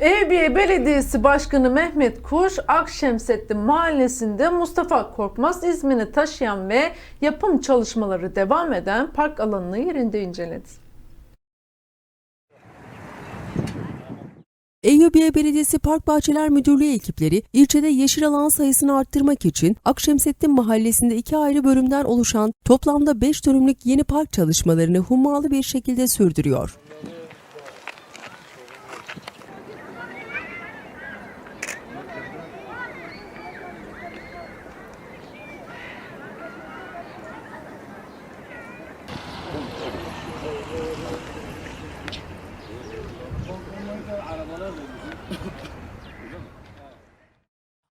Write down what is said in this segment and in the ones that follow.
Eyüpiye Belediyesi Başkanı Mehmet Kuş, Akşemsettin Mahallesi'nde Mustafa Korkmaz ismini taşıyan ve yapım çalışmaları devam eden park alanını yerinde inceledi. Eyyubiye Belediyesi Park Bahçeler Müdürlüğü ekipleri ilçede yeşil alan sayısını arttırmak için Akşemsettin Mahallesi'nde iki ayrı bölümden oluşan toplamda 5 dönümlük yeni park çalışmalarını hummalı bir şekilde sürdürüyor.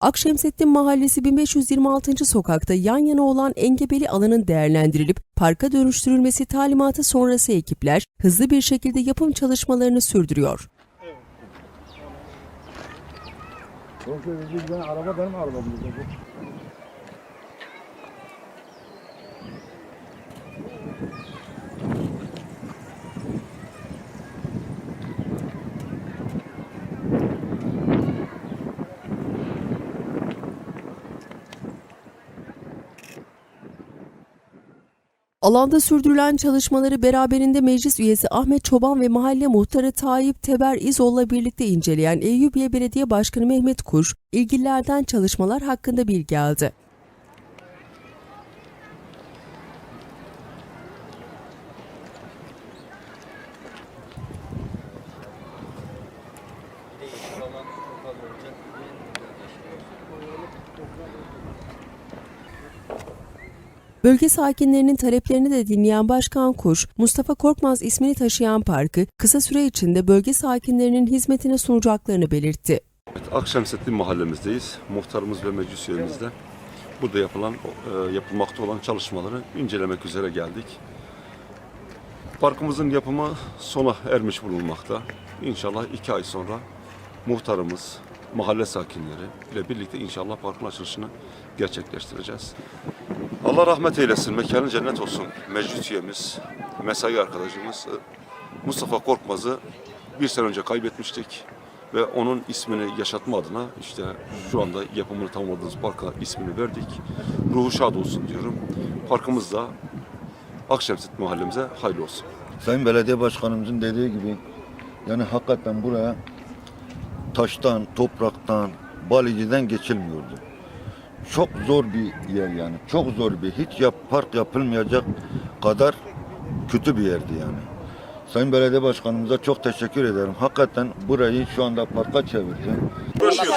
Akşemsettin Mahallesi 1526. sokakta yan yana olan engebeli alanın değerlendirilip parka dönüştürülmesi talimatı sonrası ekipler hızlı bir şekilde yapım çalışmalarını sürdürüyor. Dedi. Alanda sürdürülen çalışmaları beraberinde meclis üyesi Ahmet Çoban ve mahalle muhtarı Tayyip Teber İzol'la birlikte inceleyen Eyyubiye Belediye Başkanı Mehmet Kuş, ilgililerden çalışmalar hakkında bilgi aldı. Bölge sakinlerinin taleplerini de dinleyen Başkan Kuş, Mustafa Korkmaz ismini taşıyan parkı kısa süre içinde bölge sakinlerinin hizmetine sunacaklarını belirtti. Evet, Akşemsettin mahallemizdeyiz. Muhtarımız ve meclis üyemizle burada yapılan, e, yapılmakta olan çalışmaları incelemek üzere geldik. Parkımızın yapımı sona ermiş bulunmakta. İnşallah iki ay sonra muhtarımız, mahalle sakinleri ile birlikte inşallah parkın açılışını gerçekleştireceğiz. Allah rahmet eylesin, mekanı cennet olsun. Meclis üyemiz, mesai arkadaşımız e, Mustafa Korkmaz'ı bir sene önce kaybetmiştik ve onun ismini yaşatma adına işte şu anda yapımını tamamladığımız parka ismini verdik. Ruhu şad olsun diyorum. Parkımız da Akşemset mahallemize hayırlı olsun. Sayın Belediye Başkanımızın dediği gibi yani hakikaten buraya taştan, topraktan, baliciden geçilmiyordu. Çok zor bir yer yani. Çok zor bir hiç yap, park yapılmayacak kadar kötü bir yerdi yani. Sayın Belediye Başkanımıza çok teşekkür ederim. Hakikaten burayı şu anda parka çevirdi. Görüşürüz.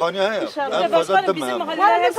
Ama ya, en fazla Başkanım bizim mahallelere